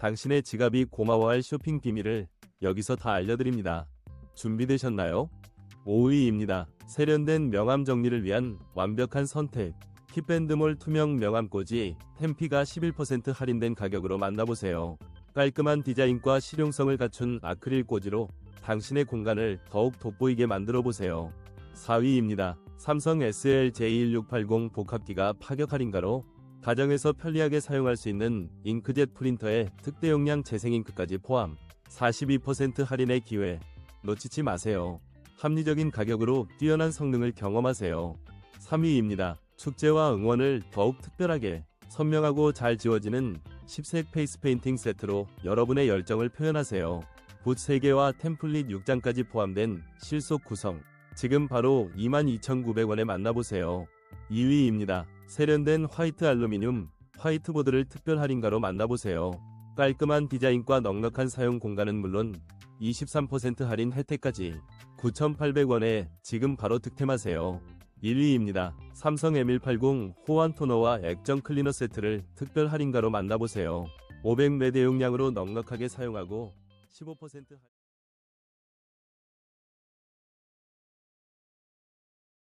당신의 지갑이 고마워할 쇼핑 비밀을 여기서 다 알려드립니다. 준비되셨나요? 5위입니다. 세련된 명암 정리를 위한 완벽한 선택. 힙밴드몰 투명 명암꽂이 템피가 11% 할인된 가격으로 만나보세요. 깔끔한 디자인과 실용성을 갖춘 아크릴 꽂이로 당신의 공간을 더욱 돋보이게 만들어 보세요. 4위입니다. 삼성 SL J1680 복합기가 파격 할인가로 가정에서 편리하게 사용할 수 있는 잉크젯 프린터에 특대 용량 재생 잉크까지 포함 42% 할인의 기회 놓치지 마세요. 합리적인 가격으로 뛰어난 성능을 경험하세요. 3위입니다. 축제와 응원을 더욱 특별하게 선명하고 잘 지워지는 10색 페이스 페인팅 세트로 여러분의 열정을 표현하세요. 붓 3개와 템플릿 6장까지 포함된 실속 구성. 지금 바로 22,900원에 만나보세요. 2위입니다. 세련된 화이트 알루미늄 화이트보드를 특별 할인가로 만나보세요. 깔끔한 디자인과 넉넉한 사용 공간은 물론 23% 할인 혜택까지 9,800원에 지금 바로 득템하세요. 1위입니다. 삼성 M180 호환 토너와 액정 클리너 세트를 특별 할인가로 만나보세요. 500매 대용량으로 넉넉하게 사용하고 15% 할인